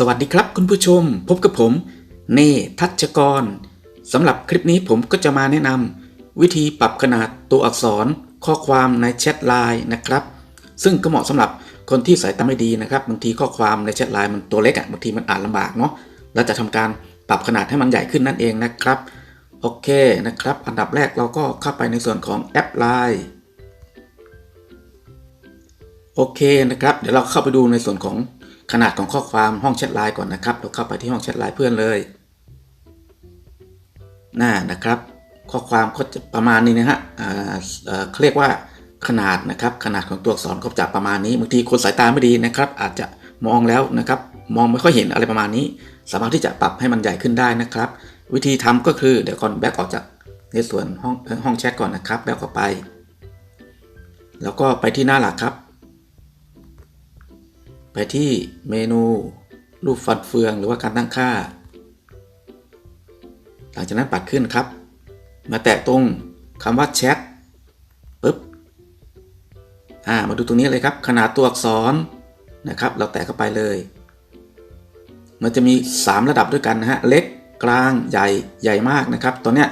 สวัสดีครับคุณผู้ชม พบกับผม เนทัชกรสำหรับคลิปนี้ผมก็จะมาแนะนำวิธีปรับขนาดตัวอักษรข้อความในแชทไลน์นะครับ ซึ่งก็เหมาะสำหรับคนที่สายตาไม่ดีนะครับบางทีข้อความในแชทไลน์มันตัวเล็กอะ่ะบางทีมันอ่านลำบากเนาะเราจะทำการปรับขนาดให้มันใหญ่ขึ้นนั่นเองนะครับ โอเคนะครับ อันดับแรกเราก็เข้าไปในส่วนของแอปไลน์โอเคนะครับ เดี๋ยวเราเข้าไปดูในส่วนของ ขนาดของข้อความห้องแชทไลน์ก่อนนะครับ เราเข้าไปที่ห้องแชทไลน์เพื่อนเลย หน่านะครับ ข้อความก็จะประมาณนี้นะฮะเขาเรียกว่าขนาดนะครับ ขนาดของตัวอักษรก็จะประมาณนี้บางทีคนสายตาไม่ดีนะครับ อาจจะมองแล้วนะครับ มองไม่ค่อยเห็นอะไรประมาณนี้ สามารถที่จะปรับให้มันใหญ่ขึ้นได้นะครับ วิธีทำก็คือเดี๋ยวก่อนแบ็กออกจากในส่วนห้องห้องแชทก่อนนะครับแบ็กออกไป แล้วก็ไปที่หน้าหลักครับ ไปที่เมนูรูปฟันเฟืองหรือว่าการตั้งค่า หลังจากนั้นปัดขึ้นครับ มาแตะตรงคำว่าแชทปึ๊บอ่ามาดูตรงนี้เลยครับ ขนาดตัวอักษรนะครับ เราแตะเข้าไปเลย มันจะมี 3 ระดับด้วยกันนะฮะ เล็กกลางใหญ่ใหญ่มากนะครับตัวเนี้ย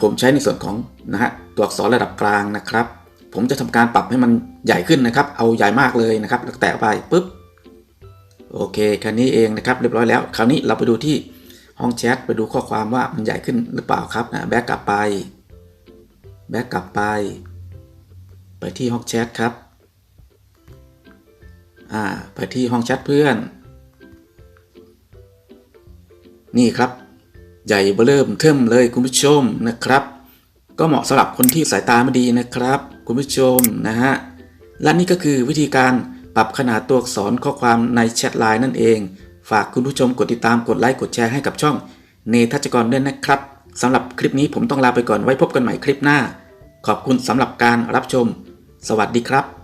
ผมใช้ในส่วนของนะฮะตัวอักษรระดับกลางนะครับ ผมจะทำการปรับให้มันใหญ่ขึ้นนะครับ เอาใหญ่มากเลยนะครับแล้วแตะไปปุ๊บโอเคแค่นี้เองนะครับ เรียบร้อยแล้ว คราวนี้เราไปดูที่ห้องแชทไปดูข้อความว่ามันใหญ่ขึ้นหรือเปล่าครับนะแบ็กกลับไปแบ็กกลับไปไปที่ห้องแชทครับ อ่า ไปที่ห้องแชทเพื่อน นี่ครับ ใหญ่เบ้อเริ่มเทิมเลยคุณผู้ชมนะครับ ก็เหมาะสำหรับคนที่สายตาไม่ดีนะครับ คุณผู้ชมนะฮะ และนี่ก็คือวิธีการปรับขนาดตัวอักษรข้อความในแชทไลน์นั่นเอง ฝากคุณผู้ชมกดติดตามกดไลค์กดแชร์ให้กับช่องเนทัชกรด้วยนะครับสำหรับคลิปนี้ผมต้องลาไปก่อนไว้พบกันใหม่คลิปหน้า ขอบคุณสำหรับการรับชม สวัสดีครับ